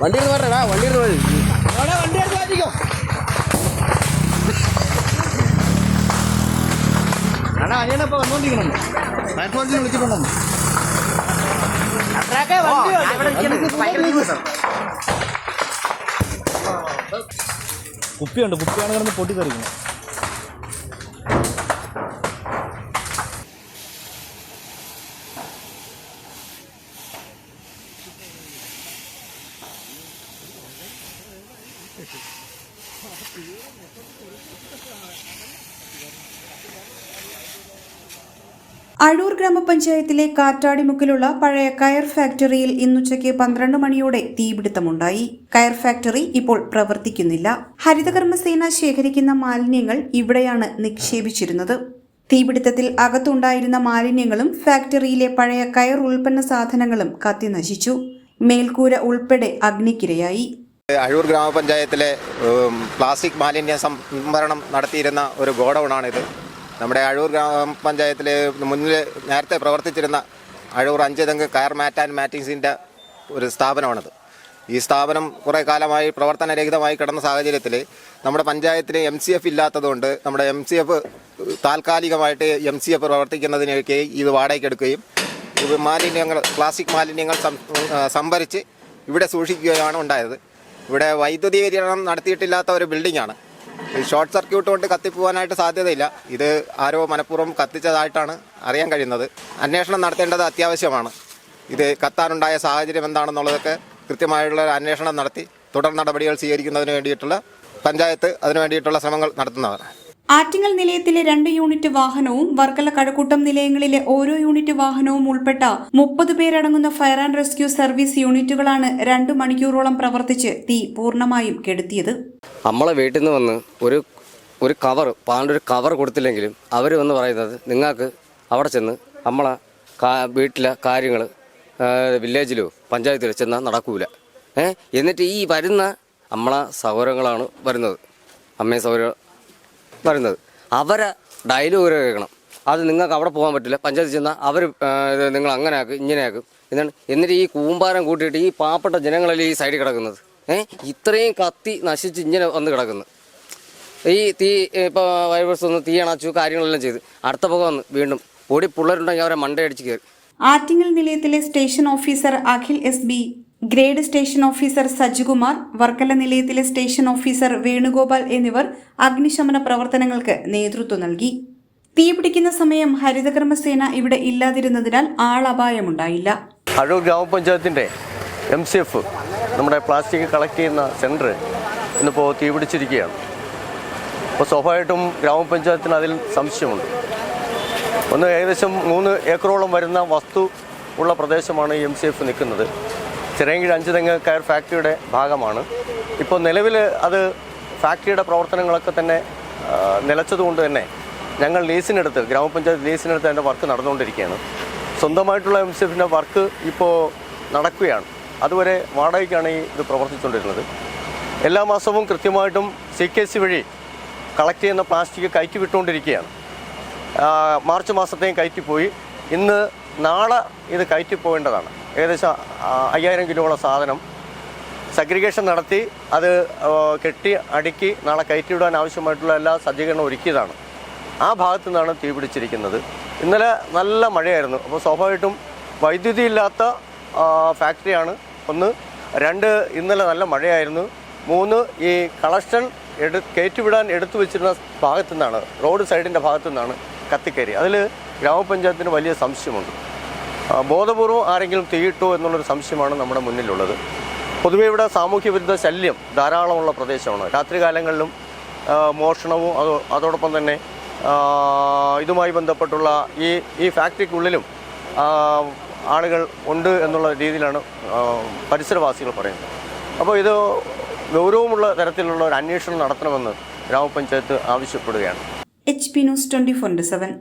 വണ്ടി ഇരുന്ന് പറഞ്ഞടാ വണ്ടി ഇരുന്ന് വണ്ടി എടുത്ത് മാറ്റിക്കോ എടാ അനിയനപ്പോ വന്നോണ്ടിരിക്കണം പ്ലാറ്റ്ഫോമിൽ വിളിച്ചിട്ടുണ്ടെന്ന് കുപ്പിയുണ്ട് കുപ്പിയാണ് കിടന്ന് പൊട്ടിത്തെറിക്കുന്നത് അഴൂർ ഗ്രാമപഞ്ചായത്തിലെ കാറ്റാടിമുക്കിലുള്ള പഴയ കയർ ഫാക്ടറിയിൽ ഇന്നുച്ചയ്ക്ക് പന്ത്രണ്ട് മണിയോടെ തീപിടുത്തമുണ്ടായി. കയർ ഫാക്ടറി ഇപ്പോൾ പ്രവർത്തിക്കുന്നില്ല. ഹരിതകർമ്മസേന ശേഖരിക്കുന്ന മാലിന്യങ്ങൾ ഇവിടെയാണ് നിക്ഷേപിച്ചിരുന്നത്. തീപിടുത്തത്തിൽ അകത്തുണ്ടായിരുന്ന മാലിന്യങ്ങളും ഫാക്ടറിയിലെ പഴയ കയർ ഉൽപ്പന്ന സാധനങ്ങളും കത്തിനശിച്ചു. മേൽക്കൂര ഉൾപ്പെടെ അഗ്നിക്കിരയായി. അഴൂർ ഗ്രാമപഞ്ചായത്തിലെ പ്ലാസ്റ്റിക് മാലിന്യ സംഭരണം നടത്തിയിരുന്ന ഒരു ഗോഡൗണാണിത്. നമ്മുടെ അഴൂർ ഗ്രാമപഞ്ചായത്തിലെ മുന്നിൽ നേരത്തെ പ്രവർത്തിച്ചിരുന്ന അഴൂർ അഞ്ചുതെങ്ങ് കയർ മാറ്റ് ആൻഡ് മാറ്റിങ്സിന്റെ ഒരു സ്ഥാപനമാണിത്. ഈ സ്ഥാപനം കുറേ കാലമായി പ്രവർത്തനരഹിതമായി കിടന്ന സാഹചര്യത്തിൽ നമ്മുടെ പഞ്ചായത്തിന് എം സി എഫ് ഇല്ലാത്തതുകൊണ്ട് നമ്മുടെ എം സി എഫ് താൽക്കാലികമായിട്ട് എം സി എഫ് പ്രവർത്തിക്കുന്നതിനൊക്കെ ഇത് വാടകയ്ക്കെടുക്കുകയും മാലിന്യങ്ങൾ പ്ലാസ്റ്റിക് മാലിന്യങ്ങൾ സംഭരിച്ച് ഇവിടെ സൂക്ഷിക്കുകയാണ് ഉണ്ടായത്. ഇവിടെ വൈദ്യുതി വൈദ്യുതീകരണം നടത്തിയിട്ടില്ലാത്ത ഒരു ബിൽഡിംഗാണ് ഷോർട്ട് സർക്യൂട്ട് കൊണ്ട് കത്തിപ്പോവാനായിട്ട് സാധ്യതയില്ല. ഇത് ആരോ മനഃപൂർവം കത്തിച്ചതായിട്ടാണ് അറിയാൻ കഴിയുന്നത്. അന്വേഷണം നടത്തേണ്ടത് അത്യാവശ്യമാണ്. ഇത് കത്താനുണ്ടായ സാഹചര്യം എന്താണെന്നുള്ളതൊക്കെ കൃത്യമായുള്ള ഒരു അന്വേഷണം നടത്തി തുടർ നടപടികൾ സ്വീകരിക്കുന്നതിന് വേണ്ടിയിട്ടുള്ള പഞ്ചായത്ത് അതിനു വേണ്ടിയിട്ടുള്ള ശ്രമങ്ങൾ നടത്തുന്നതാണ് ആറ്റിങ്ങൽ നിലയത്തിലെ രണ്ട് യൂണിറ്റ് വാഹനവും വർക്കല കഴക്കൂട്ടം നിലയങ്ങളിലെ ഓരോ യൂണിറ്റ് വാഹനവും ഉൾപ്പെട്ട മുപ്പത് പേരടങ്ങുന്ന ഫയർ ആൻഡ് റെസ്ക്യൂ സർവീസ് യൂണിറ്റുകളാണ് രണ്ട് മണിക്കൂറോളം പ്രവർത്തിച്ച് തീ പൂർണമായും കെടുത്തിയത്. നമ്മളെ വീട്ടിൽ നിന്ന് വന്ന് ഒരു ഒരു കവർ പാണ്ട് ഒരു കവർ കൊടുത്തില്ലെങ്കിലും അവർ വന്ന് പറയുന്നത് നിങ്ങൾക്ക് അവിടെ ചെന്ന് നമ്മളെ വീട്ടിലെ കാര്യങ്ങൾ വില്ലേജിലോ പഞ്ചായത്തിലോ ചെന്നാൽ നടക്കൂല. ഏഹ് എന്നിട്ട് ഈ വരുന്ന നമ്മളെ സൗകര്യങ്ങളാണ് വരുന്നത്. അമ്മയും സൗകര്യം വരുന്നത്. അവരെ ഡയലോഗ് കേൾക്കണം. അത് നിങ്ങൾക്ക് അവിടെ പോകാൻ പറ്റില്ല. പഞ്ചായത്തിൽ ചെന്നാൽ അവർ നിങ്ങൾ അങ്ങനെ ആക്കും ഇങ്ങനെ ആക്കും. എന്നാണ് എന്നിട്ട് ഈ കൂമ്പാരം കൂട്ടിയിട്ട് ഈ പാവപ്പെട്ട ജനങ്ങളല്ലേ ഈ സൈഡിൽ കിടക്കുന്നത്? ഏഹ് ഇത്രയും കത്തി നശിച്ച് ഇങ്ങനെ വന്ന് കിടക്കുന്നു. ഈ തീ ഇപ്പോൾ വൈറസ് ഒന്ന് തീ അണച്ചു കാര്യങ്ങളെല്ലാം ചെയ്ത്. അടുത്ത പുക വന്ന് വീണ്ടും. ഓടി പിള്ളേരുണ്ടെങ്കിൽ അവരെ മണ്ടയടിച്ച് കയറി. Attingal നിലയത്തിലെ station officer Akhil S B grade station officer Sajikumar Varkala നിലയത്തിലെ station officer Venugopal എന്നിവർ അഗ്നിശമന പ്രവർത്തനങ്ങൾക്ക് നേതൃത്വം നൽകി. തീപിടിക്കുന്ന സമയം ഹരിതകർമ്മസേന ഇവിടെ ഇല്ലാതിരുന്നതിനാൽ ആളപായമുണ്ടായില്ല അഴൂർ ഗ്രാമപഞ്ചായത്തിന്റെ എം സി എഫ് നമ്മുടെ പ്ലാസ്റ്റിക് കളക്ട് ചെയ്യുന്ന സെന്റർ ഇന്നിപ്പോൾ തീപിടിച്ചിരിക്കുകയാണ് അപ്പോൾ സ്വാഭാവികമായിട്ടും ഗ്രാമപഞ്ചായത്തിന് അതിൽ സംശയമുണ്ട്. ഒന്ന് ഏകദേശം മൂന്ന് ഏക്കറോളം വരുന്ന വസ്തു ഉള്ള പ്രദേശമാണ് എം സി എഫ് നിൽക്കുന്നത്. ചിറയൻകീഴ് അഞ്ച് തെങ്ങ് കയർ ഫാക്ടറിയുടെ ഭാഗമാണ്. ഇപ്പോൾ നിലവിൽ അത് ഫാക്ടറിയുടെ പ്രവർത്തനങ്ങളൊക്കെ തന്നെ നിലച്ചതുകൊണ്ട് തന്നെ ഞങ്ങൾ ലീസിനെടുത്ത് ഗ്രാമപഞ്ചായത്ത് ലീസിനെടുത്ത് അതിന്റെ വർക്ക് നടന്നുകൊണ്ടിരിക്കുകയാണ്. സ്വന്തമായിട്ടുള്ള എം സി എഫിന്റെ വർക്ക് ഇപ്പോൾ നടക്കുകയാണ്. അതുവരെ വാടകയ്ക്കാണ് ഈ ഇത് പ്രവർത്തിച്ചുകൊണ്ടിരുന്നത്. എല്ലാ മാസവും കൃത്യമായിട്ടും സി കെ സി വഴി കളക്ട് ചെയ്യുന്ന പ്ലാസ്റ്റിക് കയറ്റി വിട്ടുകൊണ്ടിരിക്കുകയാണ്. മാർച്ച് മാസത്തെയും കയറ്റിപ്പോയി. ഇന്ന് നാളെ ഇത് കയറ്റി പോകേണ്ടതാണ് ഏകദേശം അയ്യായിരം കിലോളം സാധനം സഗ്രിഗേഷൻ നടത്തി അത് കെട്ടി അടുക്കി നാളെ കയറ്റിവിടാൻ ആവശ്യമായിട്ടുള്ള എല്ലാ സജ്ജീകരണവും ഒരുക്കിയതാണ്. ആ ഭാഗത്തു നിന്നാണ് തീ പിടിച്ചിരിക്കുന്നത്. ഇന്നലെ നല്ല മഴയായിരുന്നു. അപ്പോൾ സ്വാഭാവികമായിട്ടും വൈദ്യുതി ഇല്ലാത്ത ഫാക്ടറിയാണ്. ഒന്ന് രണ്ട് ഇന്നലെ നല്ല മഴയായിരുന്നു. മൂന്ന് ഈ കളക്ഷൻ എടു കയറ്റിവിടാൻ എടുത്തു വെച്ചിരുന്ന ഭാഗത്തു നിന്നാണ് റോഡ് സൈഡിന്റെ ഭാഗത്തു നിന്നാണ് കത്തിക്കയറി അതിൽ ഗ്രാമപഞ്ചായത്തിന് വലിയ സംശയമുണ്ട്. ബോധപൂർവം ആരെങ്കിലും തീയിട്ടോ എന്നുള്ളൊരു സംശയമാണ് നമ്മുടെ മുന്നിലുള്ളത്. പൊതുവെ ഇവിടെ സാമൂഹ്യ വിരുദ്ധ ശല്യം ധാരാളമുള്ള പ്രദേശമാണ്. രാത്രികാലങ്ങളിലും മോഷണവും അത് അതോടൊപ്പം തന്നെ ഇതുമായി ബന്ധപ്പെട്ടുള്ള ഈ ഈ ഫാക്ടറിക്കുള്ളിലും ആളുകൾ ഉണ്ട് എന്നുള്ള രീതിയിലാണ് പരിസരവാസികൾ പറയുന്നത്. അപ്പോൾ ഇത് ഗൗരവമുള്ള തരത്തിലുള്ള ഒരു അന്വേഷണം നടത്തണമെന്ന് ഗ്രാമപഞ്ചായത്ത് ആവശ്യപ്പെടുകയാണ്. H P news twenty four seven